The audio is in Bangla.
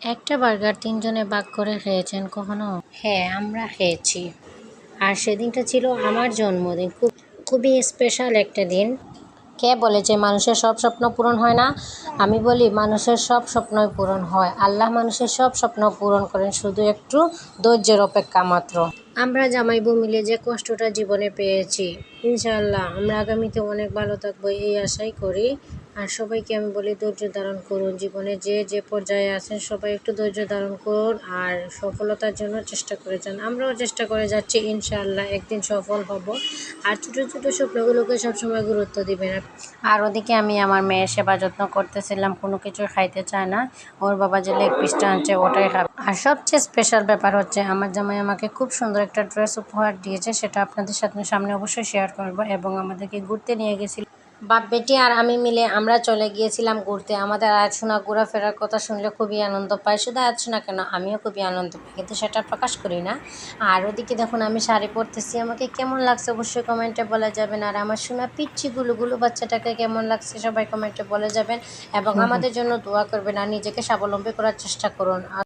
একটা বার্গার তিনজনে ভাগ করে খেয়েছেন কখনো? হ্যাঁ আমরা খেয়েছি। আর সেদিনটা ছিল আমার জন্মদিন। খুব, খুবই স্পেশাল একটা দিন। কে বলেছে মানুষের সব স্বপ্ন পূরণ হয় না? আমি বলি, মানুষের সব স্বপ্নই পূরণ হয়। আল্লাহ মানুষের সব স্বপ্ন পূরণ করেন শুধু একটু ধৈর্যের অপেক্ষা মাত্র। আমরা জামাইবু মিলে যে কষ্টটা জীবনে পেয়েছি, ইনশাআল্লাহ আমরা আগামীতে অনেক ভালো থাকব, এই আশাই করি। আর সবাইকে আমি বলি ধৈর্য ধারণ করুন। জীবনে যে যে পর্যায়ে আছেন, সবাই একটু ধৈর্য ধারণ করুন আর সফলতার জন্য চেষ্টা করে যান। আমরাও চেষ্টা করে যাচ্ছি, ইনশাআল্লাহ একদিন সফল হব। আর ছোটো ছোটো স্বপ্নগুলোকে সবসময় গুরুত্ব দিবেন। আর ওদিকে আমি আমার মেয়ের সেবা যত্ন করতেছিলাম, কোনো কিছু খাইতে চায় না। ওর বাবা যে লেগ পিসটা আনছে, ওটাই খাবে। আর সবচেয়ে স্পেশাল ব্যাপার হচ্ছে, আমার জামাই আমাকে খুব সুন্দর একটা ড্রেস উপহার দিয়েছে, সেটা আপনাদের সাথে সামনে অবশ্যই শেয়ার করব এবং আমাদেরকে ঘুরতে নিয়ে গেছিল। বাপ বেটি আর আমি মিলে আমরা চলে গিয়েছিলাম ঘুরতে। আমাদের আয়াতশোনা ঘোরাফেরার কথা শুনলে খুবই আনন্দ পাই শুধু আয়াতশোনা কেন? আমিও খুবই আনন্দ পাই। কিন্তু সেটা প্রকাশ করি না। আর ওদিকে দেখুন আমি শাড়ি পরতেছি। আমাকে কেমন লাগছে অবশ্যই কমেন্টে বলে যাবেন। আর আমার শোনা পিচ্ছি গুলো গুলো বাচ্চাটাকে কেমন লাগছে সবাই কমেন্টে বলে যাবেন। এবং আমাদের জন্য দোয়া করবেন আর নিজেকে স্বাবলম্বী করার চেষ্টা করুন। আর